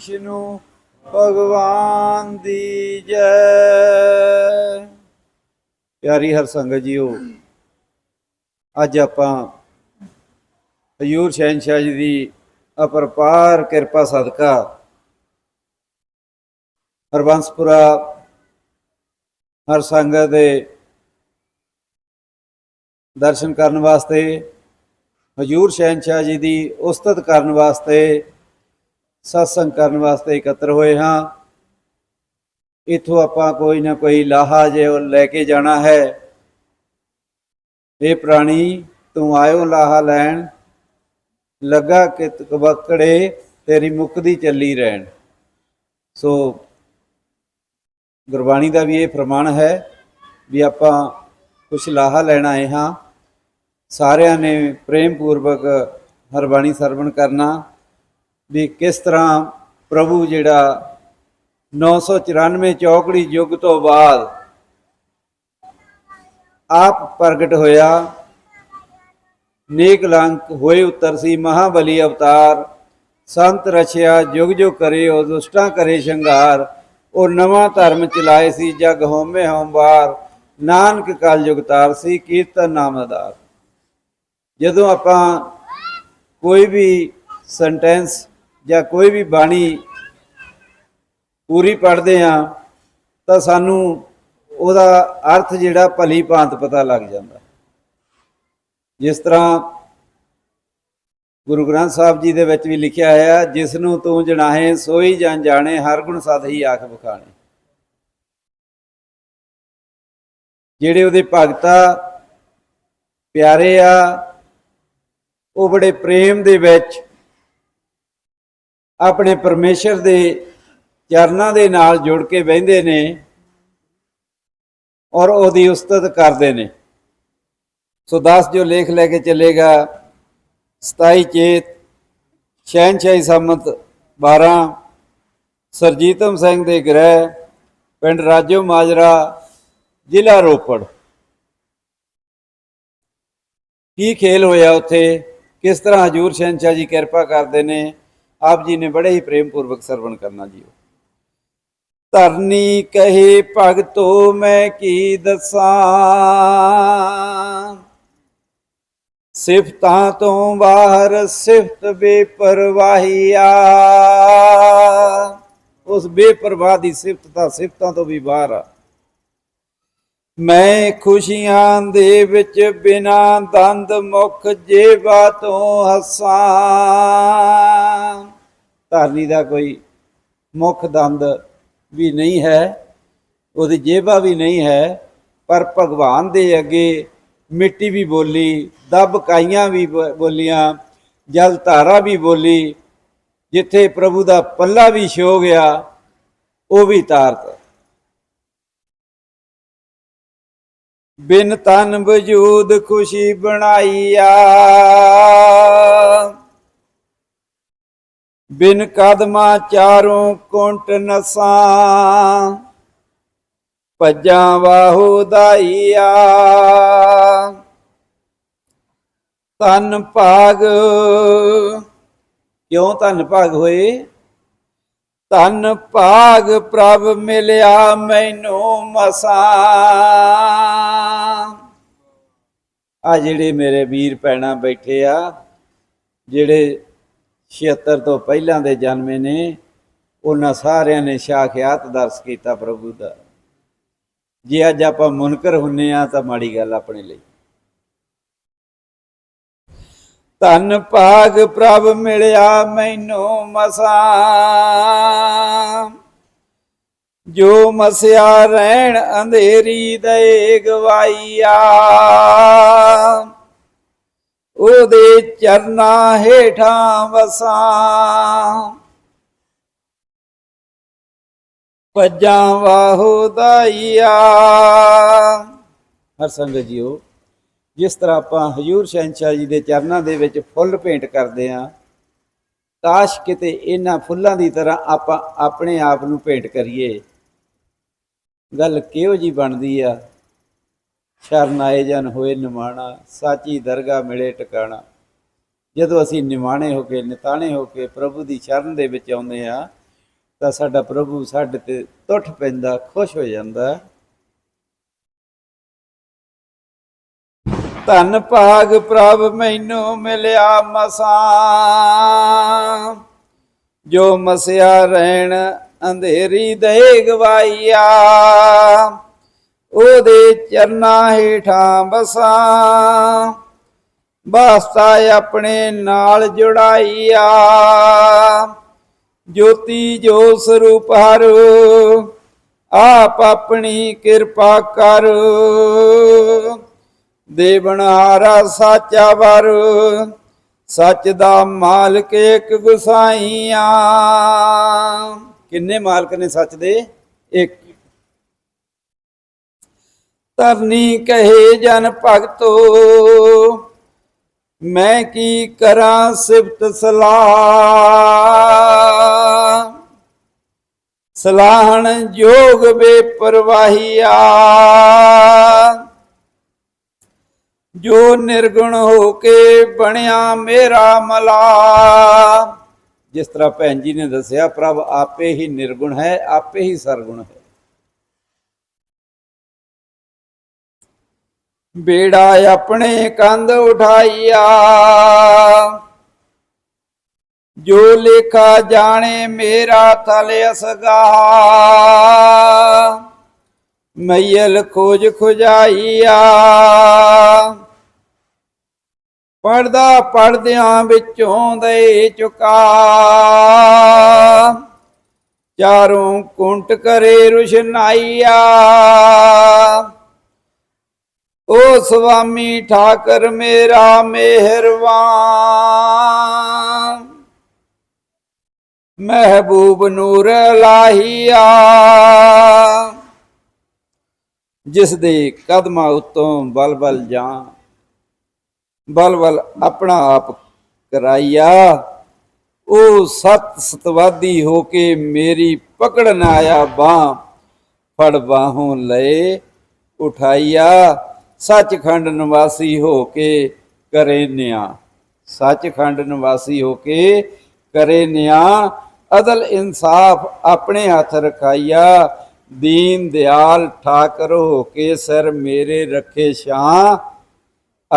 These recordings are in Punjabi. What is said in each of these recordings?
ਵਿਸ਼ਨੂੰ ਭਗਵਾਨ ਦੀ ਜੈ। ਪਿਆਰੀ ਹਰ ਸੰਗਤ ਜੀਓ, ਅੱਜ ਆਪਾਂ ਹਯੂਰ ਸ਼ਹਿਨशाह ਜੀ ਦੀ ਅਪਰਪਾਰ ਕਿਰਪਾ ਸਦਕਾ ਹਰਬੰਸਪੁਰਾ ਹਰ ਸੰਗਤ ਦੇ ਦਰਸ਼ਨ ਕਰਨ ਵਾਸਤੇ, ਹਜੂਰ ਸ਼ਹਿਨशाह ਜੀ ਦੀ ਉਸਤਤ ਕਰਨ ਵਾਸਤੇ ਸਤਸੰਗ ਕਰਨ ਵਾਸਤੇ ਇਕੱਤਰ ਹੋਏ ਹਾਂ। ਇਥੋਂ ਆਪਾਂ ਕੋਈ ਨਾ ਕੋਈ ਲਾਹਾ ਜੇ ਉਹ ਲੈ ਕੇ ਜਾਣਾ ਹੈ। ਇਹ ਪ੍ਰਾਣੀ, ਤੂੰ ਆਇਓ ਲਾਹਾ ਲੈਣ। ਲੱਗਾ ਕਿ ਕਬਕੜੇ, ਤੇਰੀ ਮੁਕਦੀ ਚੱਲੀ ਰਹਿਣ। ਸੋ ਗੁਰਬਾਣੀ ਦਾ ਵੀ ਇਹ ਪ੍ਰਮਾਣ ਹੈ ਵੀ ਆਪਾਂ ਕੁਝ ਲਾਹਾ ਲੈਣ ਆਏ ਹਾਂ। ਸਾਰਿਆਂ ਨੇ ਪ੍ਰੇਮ ਪੂਰਵਕ ਹਰਬਾਣੀ ਸਰਵਣ ਕਰਨਾ। ਵੀ ਕਿਸ ਤਰ੍ਹਾਂ ਪ੍ਰਭੂ ਜਿਹੜਾ 994 ਚੌਕੜੀ ਯੁੱਗ ਤੋਂ ਬਾਅਦ ਆਪ ਪ੍ਰਗਟ ਹੋਇਆ, ਨੇਕ ਲੰਕ ਹੋਏ ਉਤਰ ਸੀ, ਮਹਾਬਲੀ ਅਵਤਾਰ, ਸੰਤ ਰਚਿਆ, ਜੁਗ ਜੁਗ ਕਰੇ, ਉਹ ਦੁਸ਼ਟਾਂ ਕਰੇ ਸ਼ੰਗਾਰ, ਉਹ ਨਵਾਂ ਧਰਮ ਚਲਾਏ ਸੀ, ਜਗ ਹੋਮੇ ਹੋਮਵਾਰ ਨਾਨਕ ਕਲ ਜੁਗਤਾਰ ਸੀ, ਕੀਰਤਨ ਨਾਮਦਾਰ ਜਦੋਂ ਆਪਾਂ ਕੋਈ ਵੀ ਸੈਂਟੈਂਸ ਜਾਂ ਕੋਈ ਵੀ ਬਾਣੀ ਪੂਰੀ ਪੜ੍ਹਦੇ ਆ ਤਾਂ ਸਾਨੂੰ ਉਹਦਾ ਅਰਥ ਜਿਹੜਾ ਭਲੀ ਭਾਂਤ ਪਤਾ ਲੱਗ ਜਾਂਦਾ। ਜਿਸ ਤਰ੍ਹਾਂ ਗੁਰੂ ਗ੍ਰੰਥ ਸਾਹਿਬ ਜੀ ਦੇ ਵਿੱਚ ਵੀ ਲਿਖਿਆ ਹੈ ਜਿਸ ਨੂੰ ਤੂੰ ਜਣਾਹੇ, ਸੋਈ ਜਨ ਜਾਣੇ, ਹਰ ਗੁਣ ਸਦ ਹੀ ਆਖ ਬਖਾਣੇ ਜਿਹੜੇ ਉਹਦੇ ਭਗਤਾ ਪਿਆਰੇ ਆ, ਉਹ ਬੜੇ ਪ੍ਰੇਮ ਦੇ ਵਿੱਚ ਆਪਣੇ ਪਰਮੇਸ਼ਰ ਦੇ ਚਰਨਾਂ ਦੇ ਨਾਲ ਜੁੜ ਕੇ ਬਹਿੰਦੇ ਨੇ ਔਰ ਉਹਦੀ ਉਸਤਤ ਕਰਦੇ ਨੇ। ਸੋ ਦਾਸ ਜੋ ਲੇਖ ਲੈ ਕੇ ਚੱਲੇਗਾ 27 ਚੇਤ, ਸ਼ਹਿਨਸ਼ਾਹੀ ਸੰਮਤ 12 ਸਰਜੀਤਮ ਸਿੰਘ ਦੇ ਗ੍ਰਹਿ, ਪਿੰਡ ਰਾਜੋ ਮਾਜਰਾ, ਜ਼ਿਲ੍ਹਾ ਰੋਪੜ। ਕੀ ਖੇਲ ਹੋਇਆ ਉੱਥੇ? ਕਿਸ ਤਰ੍ਹਾਂ ਹਜੂਰ ਸ਼ਹਿਨਸ਼ਾਹ ਜੀ ਕਿਰਪਾ ਕਰਦੇ ਨੇ? ਆਪ ਜੀ ਨੇ ਬੜੇ ਹੀ ਪ੍ਰੇਮ ਪੂਰਵਕ ਸਰਵਣ ਕਰਨਾ ਜੀ ਧਰਨੀ ਕਹੇ, ਭਗਤੋ ਮੈਂ ਕੀ ਦੱਸਾਂ? ਸਿਫਤਾਂ ਤੋਂ ਬਾਹਰ ਸਿਫਤ ਬੇਪਰਵਾਹੀਆ ਉਸ ਬੇਪਰਵਾਹ ਦੀ ਸਿਫਤ ਤਾਂ ਸਿਫਤਾਂ ਤੋਂ ਵੀ ਬਾਹਰ ਆ। ਮੈਂ ਖੁਸ਼ੀਆਂ ਦੇ ਵਿੱਚ ਬਿਨਾ ਦੰਦ ਮੁਖ ਜੇਬਾ ਤੋਂ ਹੱਸਾਂ। ਧਾਰਨੀ ਦਾ ਕੋਈ ਮੁਖ ਦੰਦ ਵੀ ਨਹੀਂ ਹੈ, ਉਹਦੀ ਜੇਬਾ ਵੀ ਨਹੀਂ ਹੈ, ਪਰ ਭਗਵਾਨ ਦੇ ਅੱਗੇ ਮਿੱਟੀ ਵੀ ਬੋਲੀ, ਦਬ ਕਾਈਆਂ ਵੀ ਬ- ਬੋਲੀਆਂ, ਜਲ ਧਾਰਾ ਵੀ ਬੋਲੀ, ਜਿੱਥੇ ਪ੍ਰਭੂ ਦਾ ਪੱਲਾ ਵੀ ਛੋ ਗਿਆ, ਉਹ ਵੀ ਤਾਰਤ ਬਿਨ ਤਨ ਵਜੂਦ ਖੁਸ਼ੀ ਬਣਾਈਆ ਬਿਨ ਕਦਮਾਂ ਚਾਰੋਂ ਕੁੰਟ ਨਸਾਂ, ਭੱਜਾਂ ਵਾਹੂ ਦਾਈਆ। ਤਨ ਭਾਗ, ਕਿਉਂ ਤਨ ਭਾਗ ਹੋਏ? ਤਨ ਭਾਗ ਪ੍ਰਭ ਮਿਲਿਆ ਮੈਨੂੰ ਮਸਾਂ। ਆ ਜਿਹੜੇ ਮੇਰੇ ਵੀਰ ਭੈਣਾਂ ਬੈਠੇ ਆ, ਜਿਹੜੇ 76 ਤੋਂ ਪਹਿਲਾਂ ਦੇ ਜਨਮੇ ਨੇ, ਉਹਨਾਂ ਸਾਰਿਆਂ ਨੇ ਸ਼ਾਖਿਆਤ ਦਰਸ ਕੀਤਾ ਪ੍ਰਭੂ ਦਾ। ਜੇ ਅੱਜ ਆਪਾਂ ਮੁਨਕਰ ਹੁੰਨੇ ਆ ਤਾਂ ਮਾੜੀ ਗੱਲ ਆਪਣੇ ਲਈ। ਧੰਨ ਭਾਗ ਪ੍ਰਭ ਮਿਲਿਆ ਮੈਨੂੰ ਮਸਾਂ। ਜੋ ਮਸਿਆ ਰਹਿਣ ਅੰਧੇਰੀ ਦੇ ਗਵਾਈਆ ਉਹਦੇ ਚਰਨਾਂ ਹੇਠਾਂ ਵਸਾਂ। ਪੱਜਾਂ ਵਾਹੋ ਦਾਈਆ। ਹਰ ਸੰਗਤ ਜੀਓ, ਜਿਸ ਤਰ੍ਹਾਂ ਆਪਾਂ ਹਜੂਰ ਸ਼ਹਿਨशाह ਜੀ ਦੇ ਚਰਨਾਂ ਦੇ ਵਿੱਚ ਫੁੱਲ ਭੇਂਟ ਕਰਦੇ ਆਂ ਕਾਸ਼ ਕਿਤੇ ਇਹਨਾਂ ਫੁੱਲਾਂ ਦੀ ਤਰ੍ਹਾਂ ਆਪਾਂ ਆਪਣੇ ਆਪ ਨੂੰ ਭੇਂਟ ਕਰੀਏ। ਗੱਲ ਕਿਹੋ ਜੀ ਬਣਦੀ ਆ? ਸ਼ਰਨ ਆਏ ਜਨ ਹੋਏ ਨਿਮਾਣਾ, ਸਾਚੀ ਦਰਗਾ ਮਿਲੇ ਟਿਕਾਣਾ। ਜਦੋਂ ਅਸੀਂ ਨਿਮਾਣੇ ਹੋ ਕੇ, ਨਿਤਾਣੇ ਹੋ ਕੇ ਪ੍ਰਭੂ ਦੀ ਸ਼ਰਨ ਦੇ ਵਿੱਚ ਆਉਂਦੇ ਆ ਤਾਂ ਸਾਡਾ ਪ੍ਰਭੂ ਸਾਡੇ ਤੇ ਟੁੱਟ ਪੈਂਦਾ, ਖੁਸ਼ ਹੋ ਜਾਂਦਾ। ਧੰਨ ਭਾਗ ਪ੍ਰਭ ਮੈਨੂੰ ਮਿਲਿਆ ਮਸਾਂ, ਜੋ ਮਸਿਆ ਰਹਿਣ, ਅੰਧੇਰੀ ਦੇ ਗਵਾਈਆ ਉਹਦੇ ਚਰਨਾਂ ਹੇਠਾਂ ਬਸਾਂ ਵਾਸਤਾ ਆਪਣੇ ਨਾਲ ਜੁੜਾਈਆ। ਜੋਤੀ ਜੋ ਸਰੂਪ ਹਰ, ਆਪ ਆਪਣੀ ਕਿਰਪਾ ਕਰ। ਦੇਵਨਹਾਰਾ ਸਾਚਾ ਵਰ, ਸੱਚ ਦਾ ਮਾਲਕ ਇੱਕ ਗੁਸਾਈਆਂ। ਕਿੰਨੇ ਮਾਲਕ ਨੇ ਸੱਚ ਦੇ? ਇੱਕ। ਤਰਨੀ ਕਹੇ ਜਨ ਭਗਤੋ। ਮੈਂ ਕੀ ਕਰਾਂ ਸਿਫਤ ਸਲਾਹ। ਸਲਾਹਣ ਜੋਗ ਬੇਪਰਵਾਹੀਆ। ਜੋ ਨਿਰਗੁਣ ਹੋ ਕੇ ਬਣਿਆ ਮੇਰਾ ਮਲਾ। ਜਿਸ ਤਰ੍ਹਾਂ ਭੈਣ ਜੀ ਨੇ ਦੱਸਿਆ, ਪ੍ਰਭ ਆਪੇ ਹੀ ਨਿਰਗੁਣ ਹੈ, ਆਪੇ ਹੀ ਸਰਗੁਣ ਹੈ। ਬੇੜਾ ਆਪਣੇ ਕੰਧ ਉਠਾਈਆ। ਜੋ ਲੇਖਾ ਜਾਣੇ ਮੇਰਾ ਥਲ ਅਸਗਾ। ਮਈਲ ਖੋਜ ਖੁਜਾਈਆ। ਪੜਦਾ ਪੜਦਿਆਂ ਵਿੱਚੋਂ ਦੇ ਚੁਕਾ। ਚਾਰੋਂ ਕੁੰਟ ਕਰੇ ਰੁਸ਼ਨਾਈਆ। ਓ ਸੁਆਮੀ ਠਾਕਰ ਮੇਰਾ ਮਿਹਰਬਾਨ। ਮਹਿਬੂਬ ਨੂਰ ਲਾਹੀਆ। ਜਿਸ ਦੇ ਕਦਮਾਂ ਉਤੋਂ ਬਲਬਲ ਬਲ ਜਾਂ, ਬਲ ਆਪਣਾ ਆਪ ਕਰਾਈਆ ਉਹ ਸਤ ਸਤਵਾਦੀ ਹੋ ਕੇ ਮੇਰੀ ਪਕੜਨ ਆਇਆ, ਬਾਹ ਫੜ ਬਾਹੋਂ ਲਏ ਉਠਾਈਆ। ਸੱਚਖੰਡ ਨਿਵਾਸੀ ਹੋ ਕੇ ਕਰੇ ਨਿਆ। ਸੱਚਖੰਡ ਨਿਵਾਸੀ ਹੋ ਕੇ ਕਰੇ ਨਿਆ। ਅਦਲ ਇਨਸਾਫ ਆਪਣੇ ਹੱਥ ਰਖਾਈਆ। ਦੀਨ ਦਿਆਲ ਠਾਕਰ ਹੋ ਕੇ ਸਰ ਮੇਰੇ ਰੱਖੇ ਸ਼ਾਂ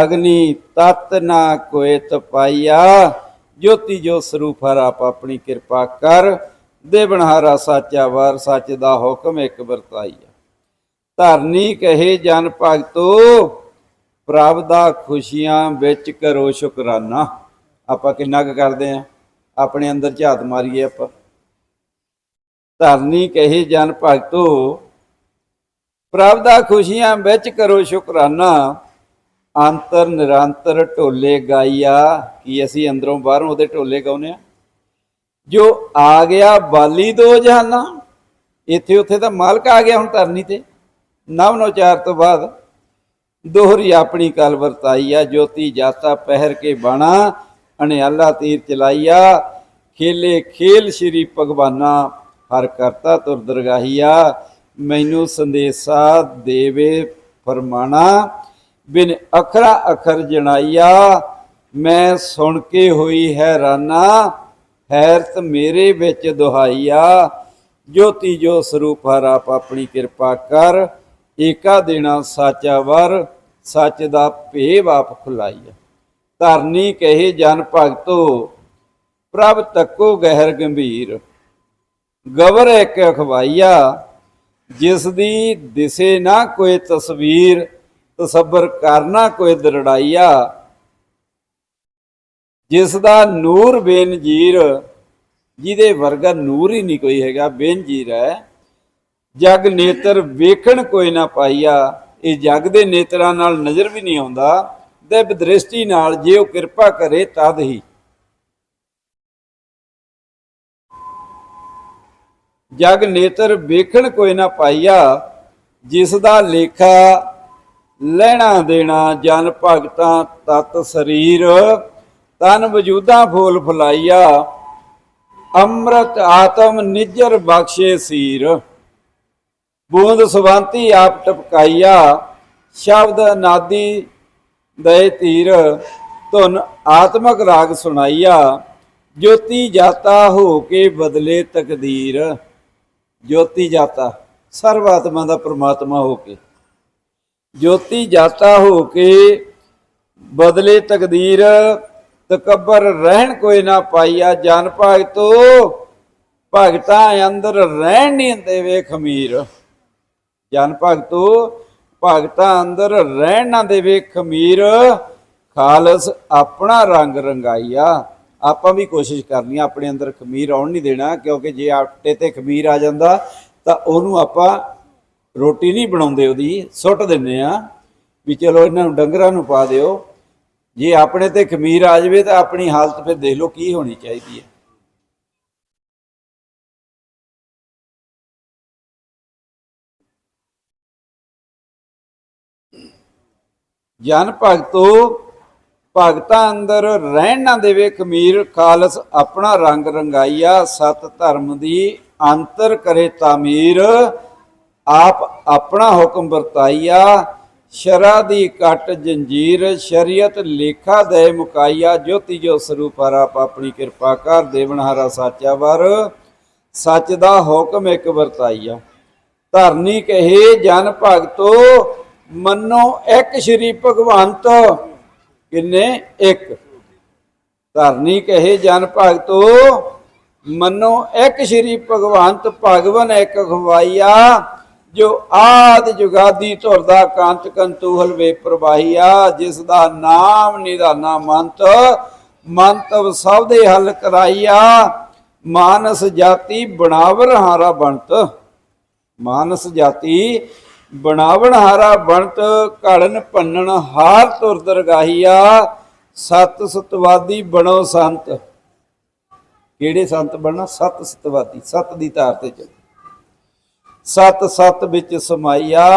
ਅਗਨੀ ਤਤ ਨਾ ਕੋਇ ਤਪਾਈਆ ਜੋਤੀ ਜੋ ਸਰੂਪ ਹਰ ਆਪ ਆਪਣੀ ਕਿਰਪਾ ਕਰ। ਦੇ ਬਣਹਾਰਾ ਸਾਚਾ ਵਾਰ ਸੱਚ ਦਾ ਹੁਕਮ ਇੱਕ ਵਰਤਾਈਆ। ਧਰਨੀ ਕਹੇ ਜਨ ਭਗਤੋ, ਪ੍ਰਭ ਦਾ ਖੁਸ਼ੀਆਂ ਵਿੱਚ ਕਰੋ ਸ਼ੁਕਰਾਨਾ। ਆਪਾਂ ਕਿੰਨਾ ਕੁ ਕਰਦੇ ਆ ਆਪਣੇ ਅੰਦਰ ਝਾਤ ਮਾਰੀਏ ਆਪਾਂ। ਧਰਨੀ ਕਹੇ ਜਨ ਭਗਤੋ, ਪ੍ਰਭ ਦਾ ਖੁਸ਼ੀਆਂ ਵਿੱਚ ਕਰੋ ਸ਼ੁਕਰਾਨਾ। ਅੰਤਰ ਨਿਰੰਤਰ ਢੋਲੇ ਗਾਈਆ ਕੀ ਅਸੀਂ ਅੰਦਰੋਂ ਬਾਹਰੋਂ ਉਹਦੇ ਢੋਲੇ ਗਾਉਨੇ ਆ ਜੋ ਆ ਗਿਆ ਬਾਲੀ ਦੋ ਜਹਾਨਾਂ, ਇੱਥੇ ਉੱਥੇ ਤਾਂ ਮਾਲਕ ਆ ਗਿਆ ਹੁਣ ਧਰਨੀ ਤੇ। ਨਵਨੋਚਾਰ ਤੋਂ ਬਾਅਦ ਦੋਹਰੀ ਆਪਣੀ ਕਲ ਵਰਤਾਈਆ ਜੋਤੀ ਜਾਤਾ ਪਹਿਰ ਕੇ ਬਾਣਾ, ਅਣਿਆਲਾ ਤੀਰ ਚਲਾਈਆ, ਖੇਲੇ ਖੇਲ ਸ਼੍ਰੀ ਭਗਵਾਨਾ, ਹਰ ਕਰਤਾ ਤੁਰ ਦਰਗਾਹੀਆ, ਮੈਨੂੰ ਸੰਦੇਸਾ ਦੇਵੇ ਫਰਮਾਣਾ, ਬਿਨ ਅਖਰਾ ਅਖਰ ਜਣਾਈਆ, ਮੈਂ ਸੁਣ ਕੇ ਹੋਈ ਹੈਰਾਨਾ, ਹੈਰਤ ਮੇਰੇ ਵਿੱਚ ਦੁਹਾਈਆ, ਜੋਤੀ ਜੋ ਸਰੂਪ ਹਰ ਆਪ ਆਪਣੀ ਕਿਰਪਾ ਕਰ ਏਕਾ ਦੇਣਾ ਸਾਚਾ ਵਰ, ਸੱਚ ਦਾ ਭੇਵ ਆਪ ਖੁਲਾਈਆ ਧਰਨੀ ਕਹੇ ਜਨ ਭਗਤੋ, ਪ੍ਰਭ ਤੱਕੋ ਗਹਿਰ ਗੰਭੀਰ। ਗਵਰ ਇੱਕ ਅਖਵਾਈਆ ਜਿਸ ਦੀ ਦਿਸੇ ਨਾ ਕੋਈ ਤਸਵੀਰ, ਤਸੱਬਰ ਕਰਨਾ ਕੋਈ ਦਰੜਾਈਆ। ਜਿਸ ਦਾ ਨੂਰ ਬੇਨਜੀਰ, ਜਿਹਦੇ ਵਰਗਾ ਨੂਰ ਹੀ ਨਹੀਂ ਕੋਈ ਹੈਗਾ, ਬੇਨਜੀਰ ਹੈ। ਜਗ ਨੇਤਰ ਵੇਖਣ ਕੋਈ ਨਾ ਪਾਈਆ, ਇਹ ਜਗ ਦੇ ਨੇਤਰਾਂ ਨਾਲ ਨਜ਼ਰ ਵੀ ਨਹੀਂ ਆਉਂਦਾ ਦੇ ਦ੍ਰਿਸ਼ਟੀ ਨਾਲ ਜੇ ਉਹ ਕਿਰਪਾ ਕਰੇ ਤਦ ਹੀ। ਜਗ ਨੇਤਰ ਵੇਖਣ ਕੋਈ ਨਾ ਪਾਈਆ, ਜਿਸ ਦਾ ਲੇਖਾ ਲੈਣਾ ਦੇਣਾ, ਜਨ ਭਗਤਾਂ ਤਤ ਸਰੀਰ, ਤਨ ਵਜੂਦਾ ਫੂਲ ਫੁਲਾਈਆ, ਅੰਮ੍ਰਿਤ ਆਤਮ ਨਿਜਰ ਬਖਸ਼ੇ ਸੀਰ। ਬੂੰਦ ਸਵੰਤੀ ਆਪ ਟਪਕਾਈਆ, ਸ਼ਬਦ ਅਨਾਦੀ ਦਏ ਧੀਰ ਧੁਨ ਆਤਮਕ ਰਾਗ ਸੁਣਾਈਆ, ਜੋਤੀ ਜਾਤਾ ਹੋ ਕੇ ਬਦਲੇ ਤਕਦੀਰ। ਜੋਤੀ ਜਾਤਾ, ਸਰਵ ਆਤਮਾ ਦਾ ਪ੍ਰਮਾਤਮਾ ਹੋ ਕੇ। ਜੋਤੀ ਜਾਤਾ ਹੋ ਕੇ ਬਦਲੇ ਤਕਦੀਰ, ਤਕਬਰ ਰਹਿਣ ਕੋਈ ਨਾ ਪਾਈਆ, ਜਨ ਭਗਤੋ ਭਗਤਾਂ ਅੰਦਰ ਰਹਿਣ ਨਹੀਂ ਦੇਵੇ ਖਮੀਰ। ਜਨ ਭਗਤੋ, ਭਗਤਾਂ ਅੰਦਰ ਰਹਿਣ ਨਾ ਦੇਵੇ ਖਮੀਰ। ਖਾਲਸ ਆਪਣਾ ਰੰਗ ਰੰਗਾਈਆ। ਆਪਾਂ ਵੀ ਕੋਸ਼ਿਸ਼ ਕਰਨੀ ਆ ਆਪਣੇ ਅੰਦਰ ਖਮੀਰ ਆਉਣ ਨਹੀਂ ਦੇਣਾ, ਕਿਉਂਕਿ ਜੇ ਆਟੇ ਤੇ ਖਮੀਰ ਆ ਜਾਂਦਾ, ਤਾਂ ਉਹਨੂੰ ਆਪਾਂ ਰੋਟੀ ਨਹੀਂ ਬਣਾਉਂਦੇ ਉਹਦੀ, ਸੁੱਟ ਦਿੰਨੇ ਆ। ਵੀ ਚਲੋ ਇਹਨਾਂ ਨੂੰ ਡੰਗਰਾਂ ਨੂੰ ਪਾ ਦਿਓ। ਜੇ ਆਪਣੇ ਤੇ ਖਮੀਰ ਆ ਜਾਵੇ ਤਾਂ ਆਪਣੀ ਹਾਲਤ ਫਿਰ ਦੇਖ ਲਓ ਕੀ ਹੋਣੀ ਚਾਹੀਦੀ ਹੈ। ਜਨ ਭਗਤੋ, ਭਗਤਾਂ ਅੰਦਰ ਰਹਿਣ ਨਾ ਦੇਵੇ ਖਮੀਰ, ਖਾਲਸ ਆਪਣਾ ਰੰਗ ਰੰਗਾਈਆ, ਸਤ ਧਰਮ ਦੀ ਅੰਤਰ ਕਰੇ ਤਾਮੀਰ, ਆਪ ਆਪਣਾ ਹੁਕਮ ਵਰਤਾਈਆ, ਸ਼ਰਾ ਦੀ ਕੱਟ ਜੰਜੀਰ, ਸ਼ਰੀਅਤ ਲੇਖਾ ਦੇ ਮੁਕਾਈਆ, ਜੋਤੀ ਜੋ ਸਰੂਪ ਹਰ ਆਪ ਆਪਣੀ ਕਿਰਪਾ ਕਰ ਦੇਵਨਹਾਰਾ ਸਾਚਾ ਵਰ, ਸੱਚ ਦਾ ਹੁਕਮ ਇੱਕ ਵਰਤਾਈਆ। ਧਰਨੀ ਕਹੇ ਜਨ ਭਗਤੋ ਮੰਨੋ ਇੱਕ ਸ਼੍ਰੀ ਭਗਵੰਤ, ਕਿੰਨੇ? ਇੱਕ। ਧਰਨੀ ਕਹੇ ਜਨ ਭਗਤੋ, ਮੰਨੋ ਇੱਕ ਸ਼੍ਰੀ ਭਗਵੰਤ, ਭਗਵਨ ਇੱਕ ਖਵਾਈਆ, ਜੋ ਆਦ ਜੁਗਾਦੀ ਧੁਰਦਾ ਕੰਤ ਕੰਤੂਹਲ ਵੇ ਪ੍ਰਵਾਹੀਆ, ਜਿਸ ਦਾ ਨਾਮ ਨਿਧਾਨਾ ਮੰਤ ਮੰਤਵ ਸਭ ਦੇ ਹੱਲ ਕਰਾਈਆ, ਮਾਨਸ ਜਾਤੀ ਬਣਾਵਰ ਹਾਰਾ ਬਣਤ। ਮਾਨਸ ਜਾਤੀ ਬਣਾਵਣ ਹਾਰਾ ਬਣਤ, ਘੜਨ ਭੰਨਣ ਹਾਰ ਤੁਰ ਦਰਗਾਹੀਆ, ਸਤ ਸਤਵਾਦੀ ਬਣੋ ਸੰਤ। ਕਿਹੜੇ ਸੰਤ ਬਣਨਾ? ਸਤ ਸਤਵਾਦੀ, ਸਤ ਦੀ ਧਾਰ ਤੇ ਚੱਲ। ਸਤ ਸਤ ਵਿੱਚ ਸਮਾਈਆ,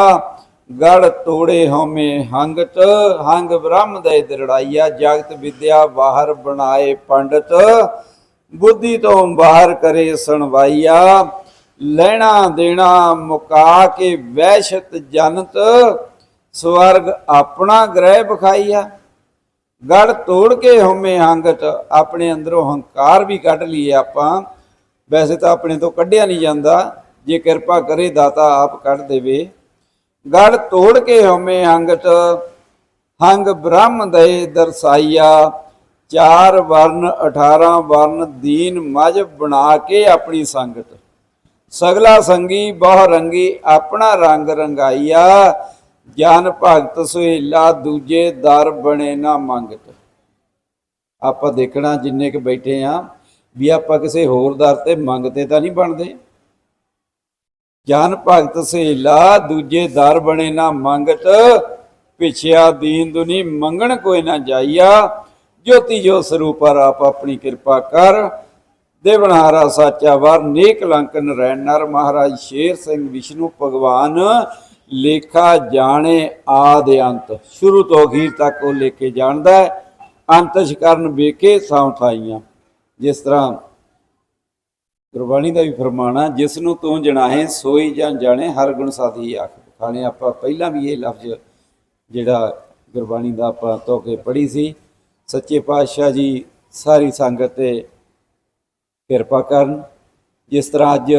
ਗੜ ਤੋੜੇ ਹਉਮੈ ਹੰਗਤ, ਹੰਗ ਬ੍ਰਹਮ ਦੇ ਦਰੜਾਈਆ, ਜਗਤ ਵਿਦਿਆ ਬਾਹਰ ਬਣਾਏ ਪੰਡਤ। ਬੁੱਧੀ ਤੋਂ ਬਾਹਰ ਕਰੇ ਸੁਣਵਾਈਆ ਲੈਣਾ ਦੇਣਾ ਮੁਕਾ ਕੇ ਵਹਿਸ਼ਤ ਜਨਤ, ਸਵਰਗ ਆਪਣਾ ਗ੍ਰਹਿ ਬਖਾਈਆ ਗੜ ਤੋੜ ਕੇ ਹਉਮੈ ਹੰਗਤ, ਆਪਣੇ ਅੰਦਰੋਂ ਹੰਕਾਰ ਵੀ ਕੱਢ ਲਈਏ ਆਪਾਂ। ਵੈਸੇ ਤਾਂ ਆਪਣੇ ਤੋਂ ਕੱਢਿਆ ਨਹੀਂ ਜਾਂਦਾ, ਜੇ ਕਿਰਪਾ ਕਰੇ ਦਾਤਾ ਆਪ ਕੱਢ ਦੇਵੇ। ਗੜ ਤੋੜ ਕੇ ਹਉਮੈ ਹੰਗਤ, ਹੰਗ ਬ੍ਰਹਮ ਦੇ ਦਰਸਾਈਆ। ਚਾਰ ਵਰਨ 18 ਵਰਨ ਦੀਨ ਮਜ ਬਣਾ ਕੇ ਆਪਣੀ ਸੰਗਤ। ਸਗਲਾ ਸੰਗੀ ਬਹੁ ਰੰਗੀ, ਆਪਣਾ ਰੰਗ ਰੰਗਾਈਆ। ਜਨ ਭਗਤ ਸੁਹੇਲਾ, ਦੂਜੇ ਦਰ ਬਣੇ ਨਾ ਮੰਗਤ। ਆਪਾਂ ਦੇਖਣਾ ਜਿੰਨੇ ਕ ਬੈਠੇ ਆ, ਵੀ ਆਪਾਂ ਕਿਸੇ ਹੋਰ ਦਰ ਤੇ ਮੰਗਤੇ ਤਾਂ ਨਹੀਂ ਬਣਦੇ। ਜਨ ਭਗਤ ਸੁਹੇਲਾ, ਦੂਜੇ ਦਰ ਬਣੇ ਨਾ ਮੰਗਤ। ਪਿਛਿਆ ਦੀਨ ਦੁਨੀ ਮੰਗਣ ਕੋਈ ਨਾ ਜਾਈਆ। ਜੋਤੀ ਜੋ ਸਰੂਪਰ ਆਪ ਆਪਣੀ ਕਿਰਪਾ ਕਰ। ਦੇਵਨਹਾਰਾ ਸਾਚਾ ਵਰ ਨੇਕ ਲੰਕ ਨਰੈਣ ਨਰ ਮਹਾਰਾਜ ਸ਼ੇਰ ਸਿੰਘ ਵਿਸ਼ਨੂੰ ਭਗਵਾਨ ਲੇਖਾ ਜਾਣੇ ਆਦ ਅੰਤ। ਸ਼ੁਰੂ ਤੋਂ ਅਖੀਰ ਤੱਕ ਉਹ ਲੇਖੇ ਜਾਣਦਾ ਹੈ। ਅੰਤਸ਼ ਕਰਨ ਵੇਖੇ ਸੌ ਜਿਸ ਤਰ੍ਹਾਂ ਗੁਰਬਾਣੀ ਦਾ ਵੀ ਫਰਮਾਨਾ ਜਿਸ ਨੂੰ ਤੂੰ ਜਣਾਹੇ, ਸੋਈ ਜਾਂ ਜਾਣੇ, ਹਰ ਗੁਣ ਸਾਥੀ ਆਖ। ਖਾਣੇ ਆਪਾਂ ਪਹਿਲਾਂ ਵੀ ਇਹ ਲਫ਼ਜ਼ ਜਿਹੜਾ ਗੁਰਬਾਣੀ ਦਾ ਆਪਾਂ ਧੋ ਪੜ੍ਹੀ ਸੀ। ਸੱਚੇ ਪਾਤਸ਼ਾਹ ਜੀ, ਸਾਰੀ ਸੰਗਤ ਤੇ ਕਿਰਪਾ ਕਰਨ, ਜਿਸ ਤਰ੍ਹਾਂ ਅੱਜ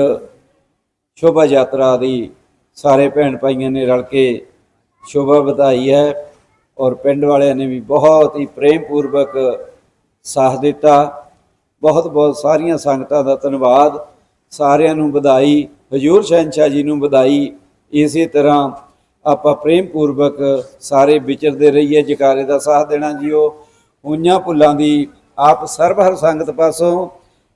ਸ਼ੋਭਾ ਯਾਤਰਾ ਦੀ ਸਾਰੇ ਭੈਣ ਭਾਈਆਂ ਨੇ ਰਲ ਕੇ ਸ਼ੋਭਾ ਵਧਾਈ ਹੈ ਔਰ ਪਿੰਡ ਵਾਲਿਆਂ ਨੇ ਵੀ ਬਹੁਤ ਹੀ ਪ੍ਰੇਮ ਪੂਰਵਕ ਸਾਥ ਦਿੱਤਾ। ਬਹੁਤ ਬਹੁਤ ਸਾਰੀਆਂ ਸੰਗਤਾਂ ਦਾ ਧੰਨਵਾਦ। ਸਾਰਿਆਂ ਨੂੰ ਵਧਾਈ, ਹਜੂਰ ਸ਼ਹਿਨशाह ਜੀ ਨੂੰ ਵਧਾਈ। ਇਸੇ ਤਰ੍ਹਾਂ ਆਪਾਂ ਪ੍ਰੇਮ ਪੂਰਵਕ ਸਾਰੇ ਵਿਚਰਦੇ ਰਹੀਏ, ਜਕਾਰੇ ਦਾ ਸਾਥ ਦੇਣਾ ਜੀਓ। ਹੋਈਆਂ ਭੁੱਲਾਂ ਦੀ ਆਪ ਸਰਬ ਹਰ ਸੰਗਤ ਪਾਸੋਂ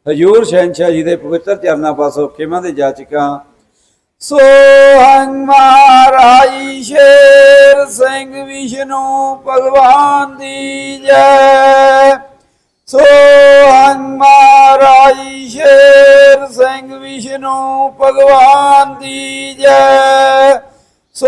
ਹਜੂਰ ਸ਼ਹਿਨशाह ਜੀ ਦੇ ਪਵਿੱਤਰ ਚਰਨਾਂ ਪਾਸੋਂ ਖਿਮਾ ਦੇ ਜਾਚਕਾਂ ਸੋ ਹੰਗ ਮਹਾਰਾਜ ਸ਼ੇਰ ਸਿੰਘ ਵਿਸ਼ਨੂੰ ਭਗਵਾਨ ਦੀ ਜੈ। ਸੋ ਹੰਗ ਮਹਾਰਾਜ ਸ਼ੇਰ ਸਿੰਘ ਵਿਸ਼ਨੂੰ ਭਗਵਾਨ ਦੀ ਜੈ। ਸੋ